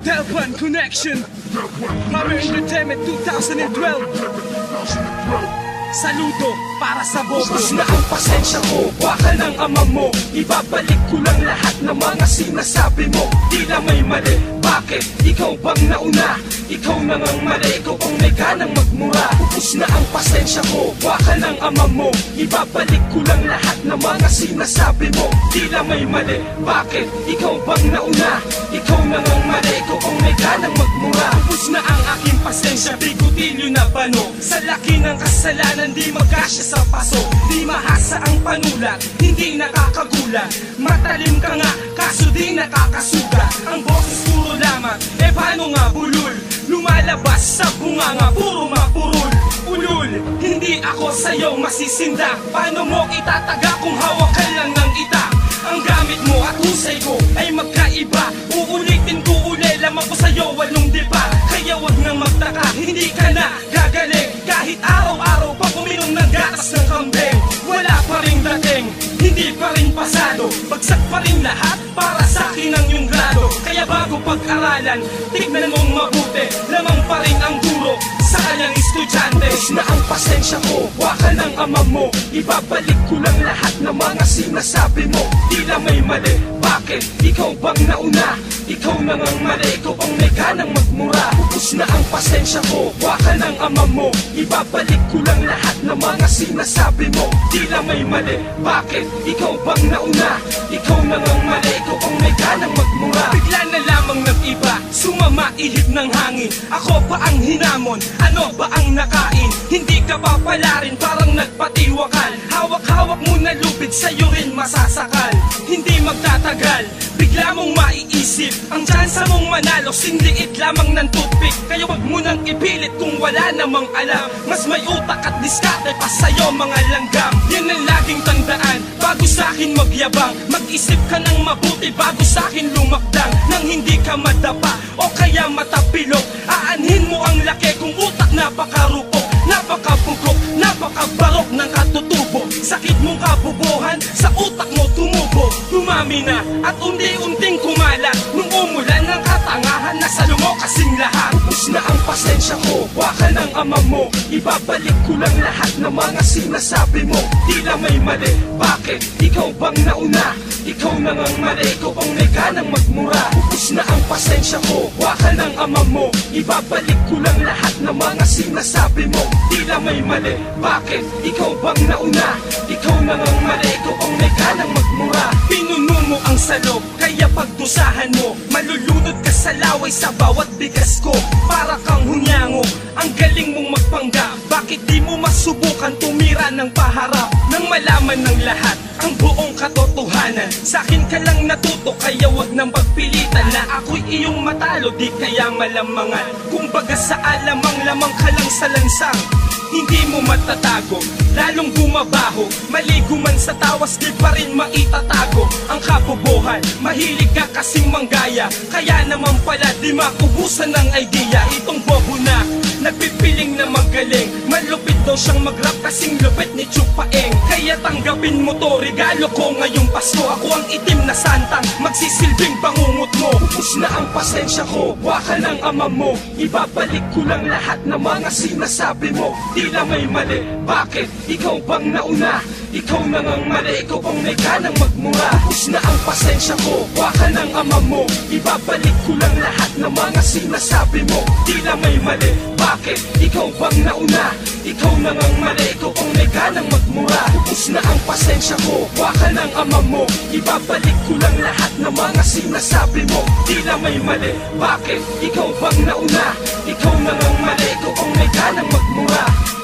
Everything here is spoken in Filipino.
Delpan Connection. Mami Entertainment 2012 Saludo para sa bobo. Ubus na ang pasensya ko Waka ng ama mo. Ibabalik ko lang lahat ng mga sinasabi mo. Di na may mali. Bakit? Ikaw bang nauna? Ikaw na ngang mali Ikaw ang may ganang magmura. Ubus na ang pasensya ko Waka ng ama mo. Ibabalik ko lang lahat ng mga sinasabi mo. Di na may mali Bakit? Ikaw bang nauna? Ikaw na ngang mali Ikaw ang may ganang magmura. Ubus na ang aking pasensya Bigutilyo na bano Sa laki ng kasalanan Di magkasya sa paso. Di mahasa ang panulat Hindi nakakagulat. Matalim ka nga Kaso di nakakasuga Ang boses puro lamang Eh paano nga bulol Lumalabas sa bunganga Puro mapurol Ulul Hindi ako sa'yo masisinda. Paano mo itataga Kung hawak ka lang ng itak ang gamit mo at husay ko ay magkaiba. Uulitin ko uli, lamang ko sa'yo walong diba? Kaya wag nang magtaka, hindi ka na gagaling. Kahit araw-araw pa uminom ng gatas ng kambing Wala pa rin dating, hindi pa rin pasado. Bagsak pa rin lahat para sa akin ang yung Kaya bago pag-aralan, tignan mong mabuti Lamang pa rin ang duro sa kanyang estudyante na ang pasensya ko Waka ng ama mo. Ibabalik ko lang lahat ng mga sinasabi mo. Di na may mali. Bakit? Ikaw bang nauna? Ikaw na ngang mali. Ikaw ang may ganang magmura. Ubus na ang pasensya ko Waka ng ama mo. Ibabalik ko lang lahat ng mga sinasabi mo. Di na may mali. Bakit? Ikaw bang nauna? Ikaw na ngang mali Sumama ihip ng hangin. Ako pa ang hinamon Ano ba ang nakain? Hindi ka pa pala rin Parang nagpatiwakal? Hawak-hawak mo na lupit Sa'yo rin masasakal. Hindi magtatagal Bigla mong maiisip. Ang tsansa mong manalo Sinliit lamang ng toothpick Kaya wag mo nang ipilit Kung wala namang alam. Mas may utak at diskarte pa sa'yo mga langgam. Yan ang laging tandaan Bago sa'kin magyabang. Mag-isip ka ng mabuti Bago sa'kin lumakdang Nang hindi ka madapa O kaya matapilok Aanhin mo ang laki Kung utak napakarupok Napakabugok Napakabarok ng katutubo. Sakit mong kabubuhan Sa utak mo tumubo. Dumami na At unti-unting kumalat Nung umulan ng katangahan Nasa lumo kasing lahat. Ubus na ang pasensya ko ng ama mo. Ibabalik ko lang lahat ng mga sinasabi mo. Di na may mali. Bakit? Ikaw bang nauna? Ikaw na ngang mali. Ikaw ang may ganang magmura? Ubus na ang pasensya ko Waka ng ama mo. Ibabalik ko lang lahat ng mga sinasabi mo. Di na may mali. Bakit? Ikaw bang nauna? Ikaw na ngang mali. Ikaw ang may ganang magmura? Pinuno mo ang salog Kaya pagdusahan mo. Malulunod ka sa laway sa bawat bigas ko galing mong magpangga. Bakit di mo masubukan tumira ng paharap? Nang malaman ng lahat Ang buong katotohanan. Sa akin ka lang natuto Kaya wag nang pagpilitan Na ako'y iyong matalo. Di kaya malamangan Kung baga sa alamang lamang ka lang sa lansang. Hindi mo matatago Lalong bumabaho. Maligo man sa tawas Di pa rin maitatago. Ang kabubuhan Mahilig ka kasing manggaya. Kaya naman pala Di makubusan ng idea. Itong magaling. Malupit daw siyang mag-rap Kasing lupit ni Chupaeng Kaya tanggapin mo to Regalo ko ngayong Pasko. Ako ang itim na santang Magsisilbing pangungot mo Ubus na ang pasensya ko Waka ng ama mo. Ibabalik ko lang lahat ng mga sinasabi mo. Di na may mali Bakit? Ikaw bang nauna? Ikaw na ngang mali Ikaw ang may ganang magmura Ubus na ang pasensya ko Waka ng ama mo Ibabalik ko lang lahat ng mga sinasabi mo Di na may mali Bakit? Ikaw bang nauna? Ikaw na ngang mali Ikaw ang may ganang magmura Ubus na ang pasensya ko Waka ng ama mo Ibabalik ko lang lahat ng mga sinasabi mo Di na may mali Bakit? Ikaw bang nauna? Ikaw na ngang mali Ikaw ang may ganang magmura